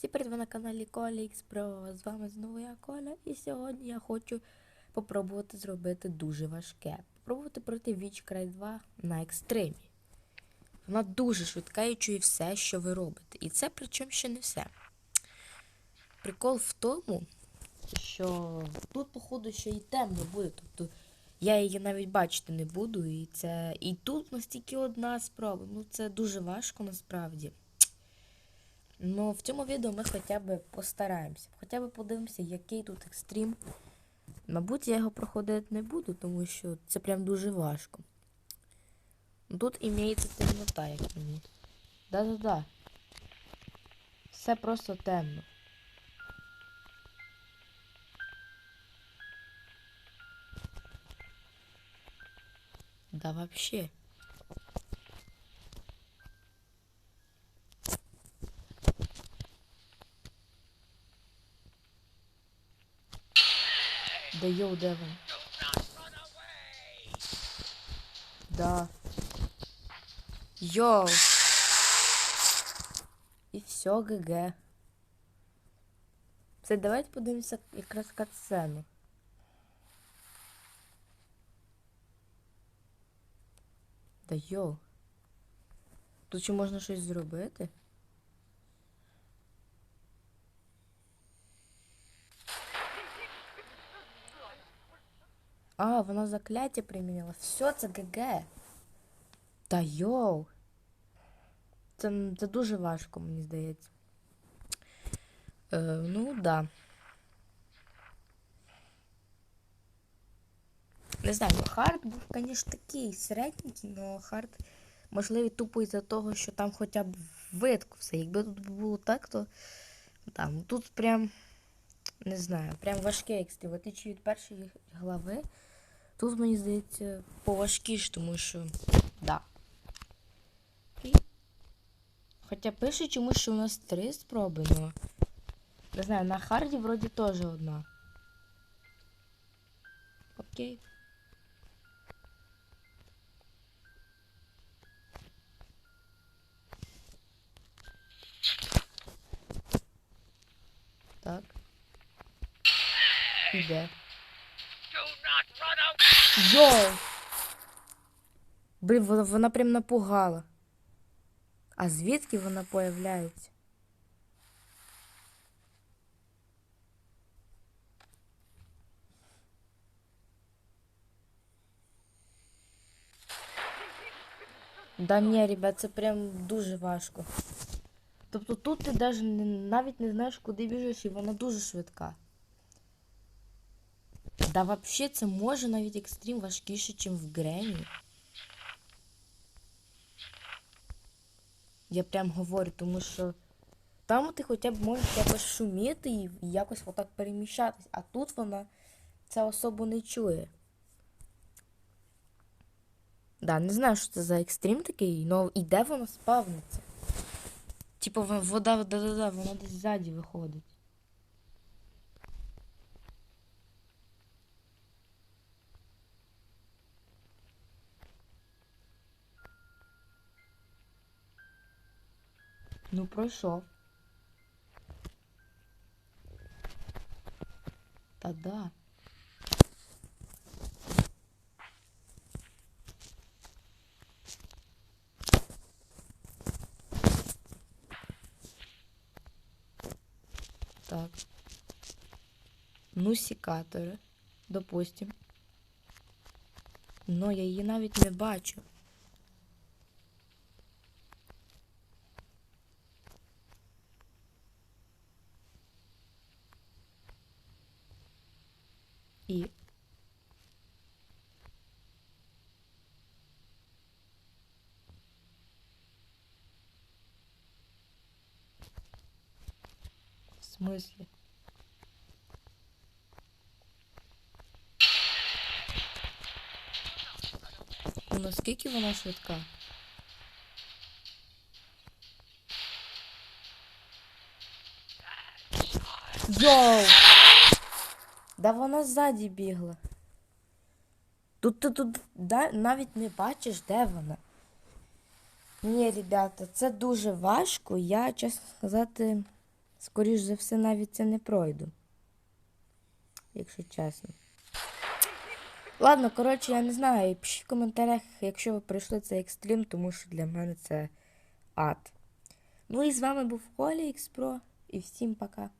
Всі привіт, ви на каналі Коля Про. З вами знову я Коля, і сьогодні я хочу попробувати зробити дуже важке. Попробувати пройти Witch Cry 2 на екстримі. Вона дуже швидка і чує все, що ви робите. І це причому ще не все. Прикол в тому, що тут, походу, ще й темно буде. Тобто я її навіть бачити не буду. І це. І тут настільки одна спроба. Ну це дуже важко насправді. Ну, в цьому відео ми хоча б постараємося. Хоча б подивимося, який тут екстрім. Мабуть, я його проходити не буду, тому що це прям дуже важко. Ну, Тут імеється темнота, як мені. Да-да-да. Все просто темно. Да вообще. Да йоу, де? Да. Йоу. І все, ГГ. Все, давайте подивимося якраз катсцену. Да йоу. Тут чи можна щось зробити? А, вона закляття примінила. Все, це ГГ. Та йоу. Це, це дуже важко, мені здається. Е, ну, да. Не знаю, ну хард був, звісно, такий середненький, але хард можливий тупо із-за того, що там хоча б видко все. Якби тут було так, то там тут прям не знаю, прям важке екстрім. В отличие від першої глави. Тут, мені здається, поважкіше, тому що. Да. І... Хоча пише чомусь, що у нас три спроби, но. Не знаю, на харді вроді теж одна. Окей. Так. Іде. Йоу! Блін, вона, вона прям напугала. А звідки вона появляється? Да ні, ребят, це прям дуже важко. Тобто тут ти даже не, навіть не знаєш, куди біжиш, і вона дуже швидка. Да вообще це може навіть екстрім важкіше, ніж в Грені. Я прям говорю, тому що там ти хоча б можеш якось шуміти і якось отак переміщатись, а тут вона це особо не чує. Да, не знаю, що це за екстрім такий, але і де вона спавниться? Типу вода, да-да-да, вона десь ззаді виходить. Ну, пройшов. Та да. Так. Ну, секатори. Допустим. Но я її навіть не бачу. І. В смислі? Ну наскільки вона швидка? Йоу! Да вона ззаді бігла. Тут ти тут навіть не бачиш, де вона. Ні, ребята, це дуже важко. Я, чесно сказати, Скоріш за все, навіть це не пройду. Якщо чесно. Ладно, коротше, я не знаю. Пишіть в коментарях, якщо ви пройшли цей екстрім, тому що для мене це ад. Ну і з вами був Колі Ікспро, і всім пока.